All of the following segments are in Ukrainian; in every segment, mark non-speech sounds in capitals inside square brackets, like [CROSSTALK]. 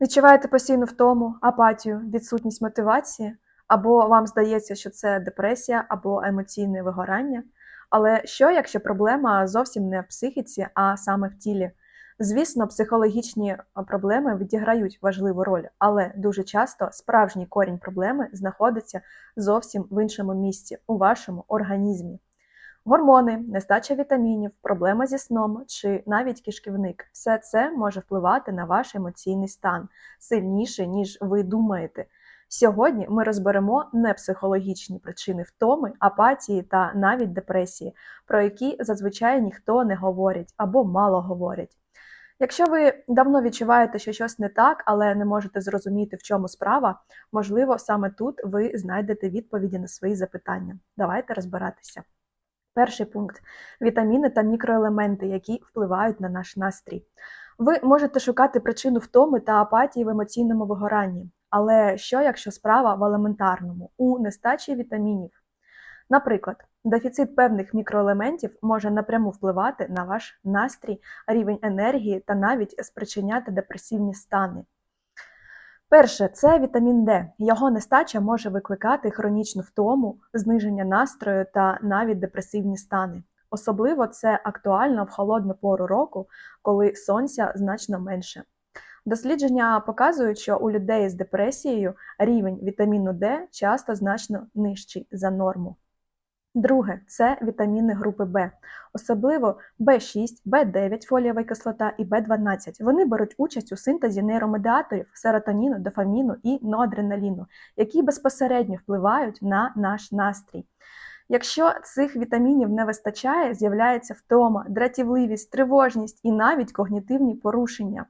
Відчуваєте постійну втому, апатію, відсутність мотивації, або вам здається, що це депресія або емоційне вигорання. Але що, якщо проблема зовсім не в психіці, а саме в тілі? Звісно, психологічні проблеми відіграють важливу роль, але дуже часто справжній корінь проблеми знаходиться зовсім в іншому місці у вашому організмі. Гормони, нестача вітамінів, проблема зі сном чи навіть кишківник все це може впливати на ваш емоційний стан сильніше, ніж ви думаєте. Сьогодні ми розберемо не психологічні причини втоми, апатії та навіть депресії, про які зазвичай ніхто не говорить або мало говорять. Якщо ви давно відчуваєте, що щось не так, але не можете зрозуміти, в чому справа, можливо, саме тут ви знайдете відповіді на свої запитання. Давайте розбиратися. Перший пункт вітаміни та мікроелементи, які впливають на наш настрій. Ви можете шукати причину втоми та апатії в емоційному вигоранні. Але що, якщо справа в елементарному, у нестачі вітамінів? Наприклад, дефіцит певних мікроелементів може напряму впливати на ваш настрій, рівень енергії та навіть спричиняти депресивні стани. Перше це вітамін Д. Його нестача може викликати хронічну втому, зниження настрою та навіть депресивні стани. Особливо це актуально в холодну пору року, коли сонця значно менше. Дослідження показують, що у людей з депресією рівень вітаміну Д часто значно нижчий за норму. Друге це вітаміни групи В, особливо В6, В9 фолієва кислота і В12. Вони беруть участь у синтезі нейромедіаторів серотоніну, дофаміну і ноадреналіну, які безпосередньо впливають на наш настрій. Якщо цих вітамінів не вистачає, з'являється втома, дратівливість, тривожність і навіть когнітивні порушення.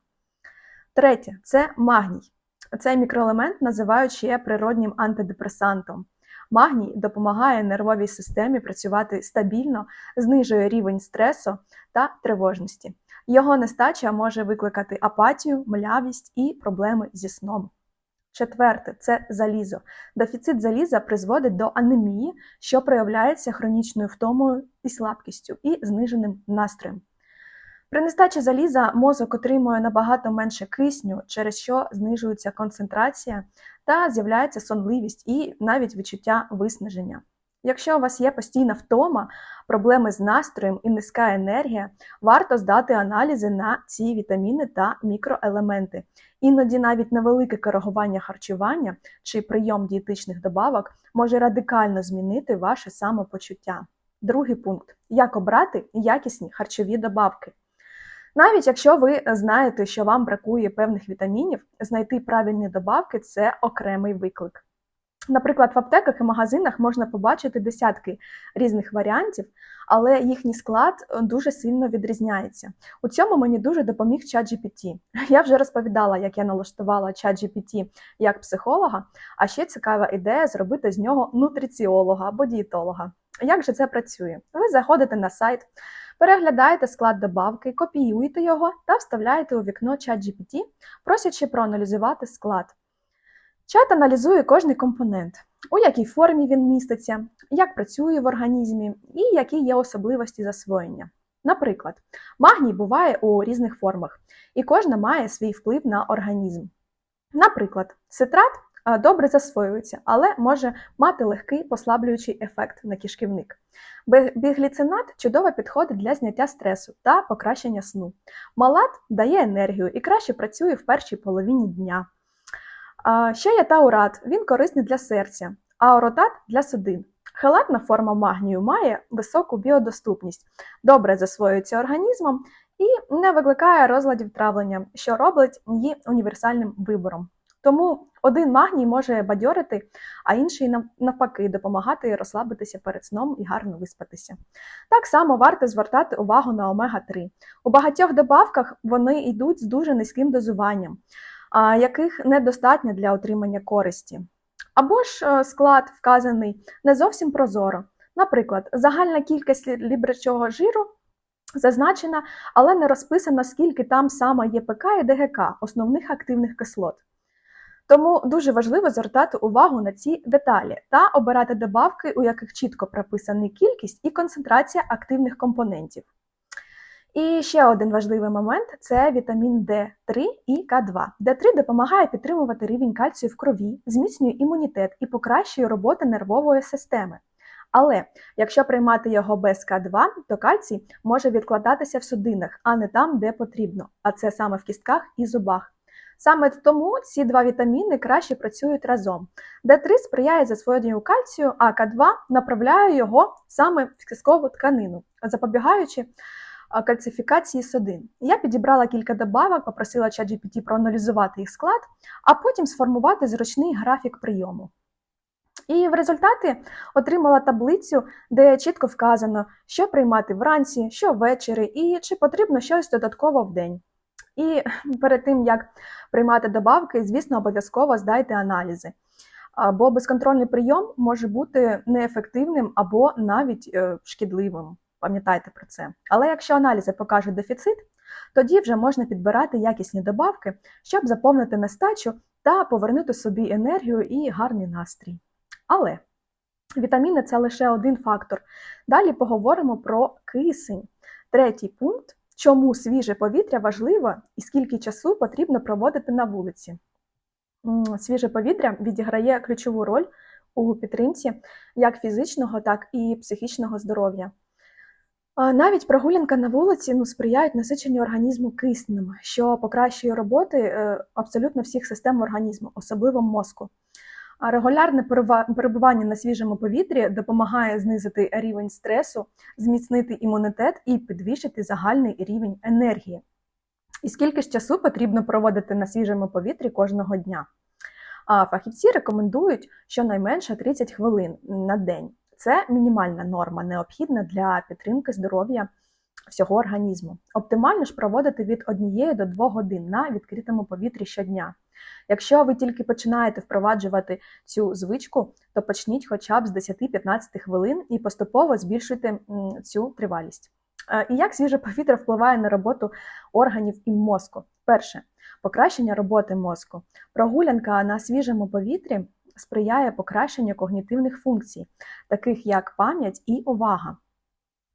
Третє це магній. Цей мікроелемент називають ще природнім антидепресантом. Магній допомагає нервовій системі працювати стабільно, знижує рівень стресу та тривожності. Його нестача може викликати апатію, млявість і проблеми зі сном. Четверте це залізо. Дефіцит заліза призводить до анемії, що проявляється хронічною втомою і слабкістю, і зниженим настроєм. При нестачі заліза мозок отримує набагато менше кисню, через що знижується концентрація та з'являється сонливість і навіть відчуття виснаження. Якщо у вас є постійна втома, проблеми з настроєм і низька енергія, варто здати аналізи на ці вітаміни та мікроелементи. Іноді навіть невелике коригування харчування чи прийом дієтичних добавок може радикально змінити ваше самопочуття. Другий пункт: як обрати якісні харчові добавки. Навіть якщо ви знаєте, що вам бракує певних вітамінів, знайти правильні добавки це окремий виклик. Наприклад, в аптеках і магазинах можна побачити десятки різних варіантів, але їхній склад дуже сильно відрізняється. У цьому мені дуже допоміг ChatGPT. [LAUGHS] Я вже розповідала, як я налаштувала ChatGPT як психолога, а ще цікава ідея зробити з нього нутриціолога або дієтолога. Як же це працює? Ви заходите на сайт. Переглядаєте склад добавки, копіюєте його та вставляєте у вікно ChatGPT, просячи проаналізувати склад. Чат аналізує кожний компонент, у якій формі він міститься, як працює в організмі і які є особливості засвоєння. Наприклад, магній буває у різних формах, і кожна має свій вплив на організм. Наприклад, цитрат добре засвоюється, але може мати легкий послаблюючий ефект на кишківник. Бігліцинат чудово підходить для зняття стресу та покращення сну. Малат дає енергію і краще працює в першій половині дня. Ще є таурат, він корисний для серця, а оротат для судин. Хелатна форма магнію має високу біодоступність, добре засвоюється організмом і не викликає розладів травлення, що робить її універсальним вибором. Тому один магній може бадьорити, а інший навпаки допомагати розслабитися перед сном і гарно виспатися. Так само варто звертати увагу на омега-3. У багатьох добавках вони йдуть з дуже низьким дозуванням, яких недостатньо для отримання користі. Або ж е, склад вказаний не зовсім прозоро. Наприклад, загальна кількість лібрячого жиру зазначена, але не розписано, скільки там саме ЄПК і ДГК, основних активних кислот. Тому дуже важливо звертати увагу на ці деталі та обирати добавки, у яких чітко прописана кількість і концентрація активних компонентів. І ще один важливий момент це вітамін D3 і К2. D3 допомагає підтримувати рівень кальцію в крові, зміцнює імунітет і покращує роботу нервової системи. Але якщо приймати його без К2, то кальцій може відкладатися в судинах, а не там, де потрібно, а це саме в кістках і зубах. Саме тому ці два вітаміни краще працюють разом. D3 сприяє засвоєнню кальцію, а К2 направляє його саме в кісткову тканину, запобігаючи кальцифікації судин. Я підібрала кілька добавок, попросила ChatGPT проаналізувати їх склад, а потім сформувати зручний графік прийому. І в результаті отримала таблицю, де чітко вказано, що приймати вранці, що ввечері, і чи потрібно щось додатково в день. І [LAUGHS] перед тим, як приймати добавки, звісно, обов'язково здайте аналізи. Бо безконтрольний прийом може бути неефективним або навіть е, шкідливим. Пам'ятайте про це. Але якщо аналізи покажуть дефіцит, тоді вже можна підбирати якісні добавки, щоб заповнити нестачу та повернути собі енергію і гарний настрій. Але вітаміни це лише один фактор. Далі поговоримо про кисень. Третій пункт чому свіже повітря важливо і скільки часу потрібно проводити на вулиці. Свіже повітря відіграє ключову роль у підтримці як фізичного, так і психічного здоров'я. Навіть прогулянка на вулиці ну, сприяють насиченню організму киснем, що покращує роботи е, абсолютно всіх систем організму, особливо мозку. А регулярне перебування на свіжому повітрі допомагає знизити рівень стресу, зміцнити імунітет і підвищити загальний рівень енергії. І скільки ж часу потрібно проводити на свіжому повітрі кожного дня? А фахівці рекомендують щонайменше 30 хвилин на день. Це мінімальна норма, необхідна для підтримки здоров'я всього організму. Оптимально ж проводити від 1 до 2 годин на відкритому повітрі щодня. Якщо ви тільки починаєте впроваджувати цю звичку, то почніть хоча б з 10-15 хвилин і поступово збільшуйте цю тривалість. Е, І як свіже повітря впливає на роботу органів і мозку? Перше покращення роботи мозку. Прогулянка на свіжому повітрі сприяє покращенню когнітивних функцій, таких як пам'ять і увага.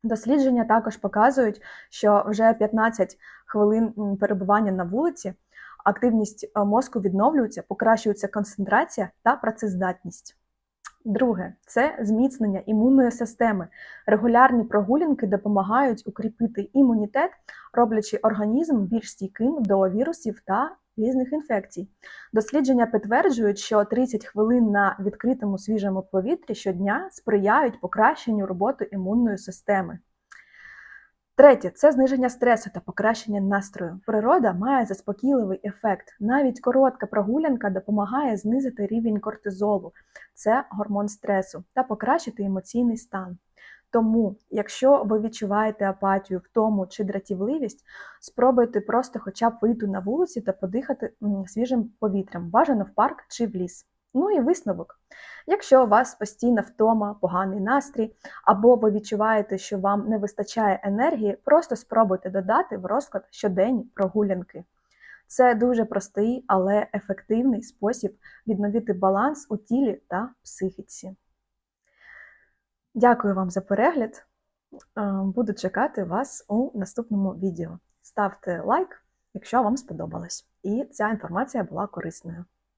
Дослідження також показують, що вже 15 хвилин перебування на вулиці активність е, мозку відновлюється, покращується концентрація та працездатність. Друге це зміцнення імунної системи. Регулярні прогулянки допомагають укріпити імунітет, роблячи організм більш стійким до вірусів та різних інфекцій. Дослідження підтверджують, що 30 хвилин на відкритому свіжому повітрі щодня сприяють покращенню роботи імунної системи. Третє це зниження стресу та покращення настрою. Природа має заспокійливий ефект. Навіть коротка прогулянка допомагає знизити рівень кортизолу, це гормон стресу, та покращити емоційний стан. Тому, якщо ви відчуваєте апатію, втому чи дратівливість, спробуйте просто хоча б вийти на вулиці та подихати свіжим повітрям, бажано в парк чи в ліс. Ну і висновок. Якщо у вас постійна втома, поганий настрій, або ви відчуваєте, що вам не вистачає енергії, просто спробуйте додати в розклад щоденні прогулянки. Це дуже простий, але ефективний спосіб відновити баланс у тілі та психіці. Дякую вам за перегляд. Е, Буду чекати вас у наступному відео. Ставте лайк, якщо вам сподобалось, і ця інформація була корисною.